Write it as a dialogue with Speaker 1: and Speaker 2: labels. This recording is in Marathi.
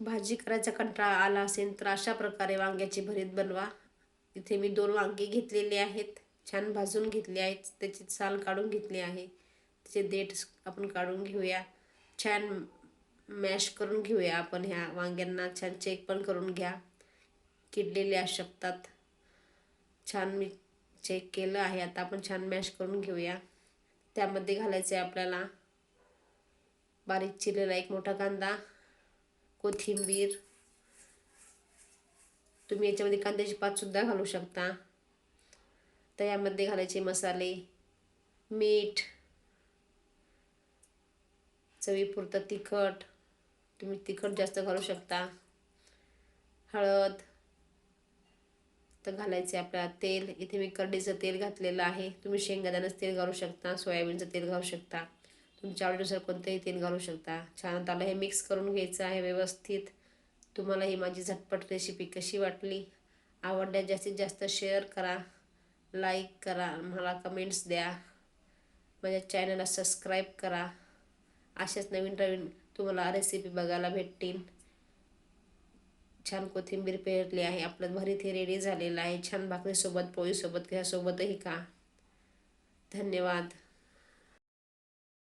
Speaker 1: भाजी करायचा कंटाळा आला असेल तर अशा प्रकारे वांग्याची भरीत बनवा. इथे मी दोन वांगी घेतलेली आहेत. छान भाजून घेतली आहेत. त्याची साल काढून घेतली आहे. त्याचे देठ आपण काढून घेऊया. छान मॅश करून घेऊया आपण ह्या वांग्यांना. छान चेक पण करून घ्या. किडलेले असू शकतात छान मी चेक केलं आहे. आता आपण छान मॅश करून घेऊया. त्यामध्ये घालायचं आहे आपल्याला बारीक चिरलेला एक मोठा कांदा. कोथिंबीर. तुम्ही याच्यामध्ये कांद्याची पातसुद्धा घालू शकता. तर यामध्ये घालायचे मसाले मीठ चवीपुरतं तिखट. तुम्ही तिखट जास्त घालू शकता. हळद. तर घालायचे आपल्याला तेल. इथे मी करडीचं तेल घातलेलं आहे. तुम्ही शेंगादाण्याचं तेल घालू शकता सोयाबीनचं तेल घालू शकता. तुमच्या आवडीनुसार कोणतंही तेल घालू शकता. छान त्याला हे मिक्स करून घ्यायचं आहे व्यवस्थित. तुम्हाला ही माझी झटपट रेसिपी कशी वाटली? आवडल्यास जास्तीत जास्त शेअर करा लाईक करा मला कमेंट्स द्या. माझ्या चॅनलला सबस्क्राईब करा. अशाच नवीन नवीन तुम्हाला रेसिपी बघायला भेटतील. छान कोथिंबीर पेरली आहे आपलं भरीत हे रेडी झालेलं आहे. छान भाकरीसोबत पोळीसोबत घ्यासोबतही का धन्यवाद.